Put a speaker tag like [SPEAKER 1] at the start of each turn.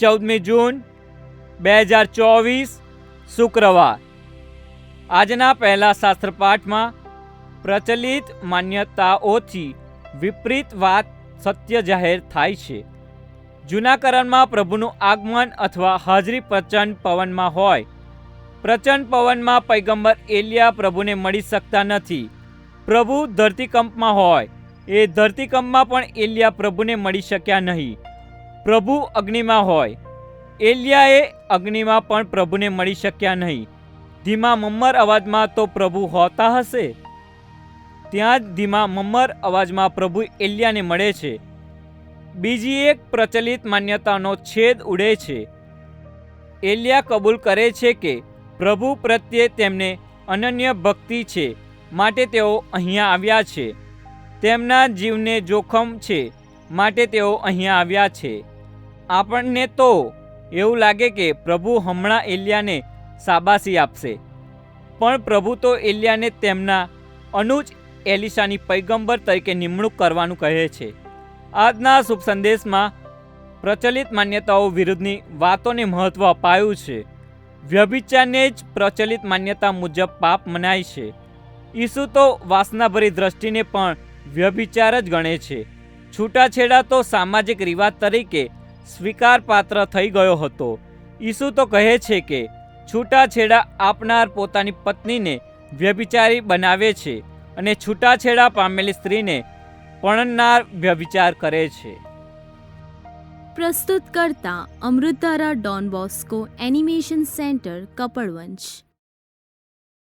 [SPEAKER 1] ચૌદમી જૂન, બે હજાર ચોવીસ, શુક્રવાર. આજના પહેલા શાસ્ત્રપાઠમાં પ્રચલિત માન્યતાઓથી વિપરીત વાત સત્ય જાહેર થાય છે. જૂના કરણમાં પ્રભુનું આગમન અથવા હાજરી પ્રચંડ પવનમાં હોય. પ્રચંડ પવનમાં પૈગંબર એલિયા પ્રભુને મળી શકતા નથી. પ્રભુ ધરતીકંપમાં હોય. એ ધરતીકંપમાં પણ એલિયા પ્રભુને મળી શક્યા નહીં. પ્રભુ અગ્નિમાં હોય. એલિયાએ અગ્નિમાં પણ પ્રભુને મળી શક્યા નહીં. ધીમા મમ્મર અવાજમાં તો પ્રભુ હોતા હશે? ત્યાં જ ધીમા મમ્મર અવાજમાં પ્રભુ એલિયાને મળે છે. બીજી એક પ્રચલિત માન્યતાનો છેદ ઉડે છે. એલિયા કબૂલ કરે છે કે પ્રભુ પ્રત્યે તેમને અનન્ય ભક્તિ છે, માટે તેઓ અહીંયા આવ્યા છે. તેમના જીવને જોખમ છે, માટે તેઓ અહીંયા આવ્યા છે. આપણને તો એવું લાગે કે પ્રભુ હમણાં એલિયાને શાબાશી આપશે. પણ પ્રભુ તો એલિયાને તેમના અનુજ એલિશાની પૈગંબર તરીકે નિમણૂક કરવાનું કહે છે. આજના શુભ સંદેશમાં પ્રચલિત માન્યતાઓ વિરુદ્ધની વાતોને મહત્ત્વ અપાયું છે. વ્યભિચારને જ પ્રચલિત માન્યતા મુજબ પાપ મનાય છે. ઈસુ તો વાસનાભરી દ્રષ્ટિને પણ વ્યભિચાર જ ગણે છે. છૂટાછેડા તો સામાજિક રિવાજ તરીકે સ્વીકારપાત્ર થઈ ગયો હતો. ઈસુ તો કહે છે કે, છૂટાછેડા આપનાર પોતાની પત્નીને વ્યભિચારી બનાવે છે અને છૂટાછેડા પામેલી સ્ત્રીને પણનાર વ્યભિચાર કરે છે.
[SPEAKER 2] પ્રસ્તુત કરતા અમૃતારા Don Bosco animation centre, Kapadvanj.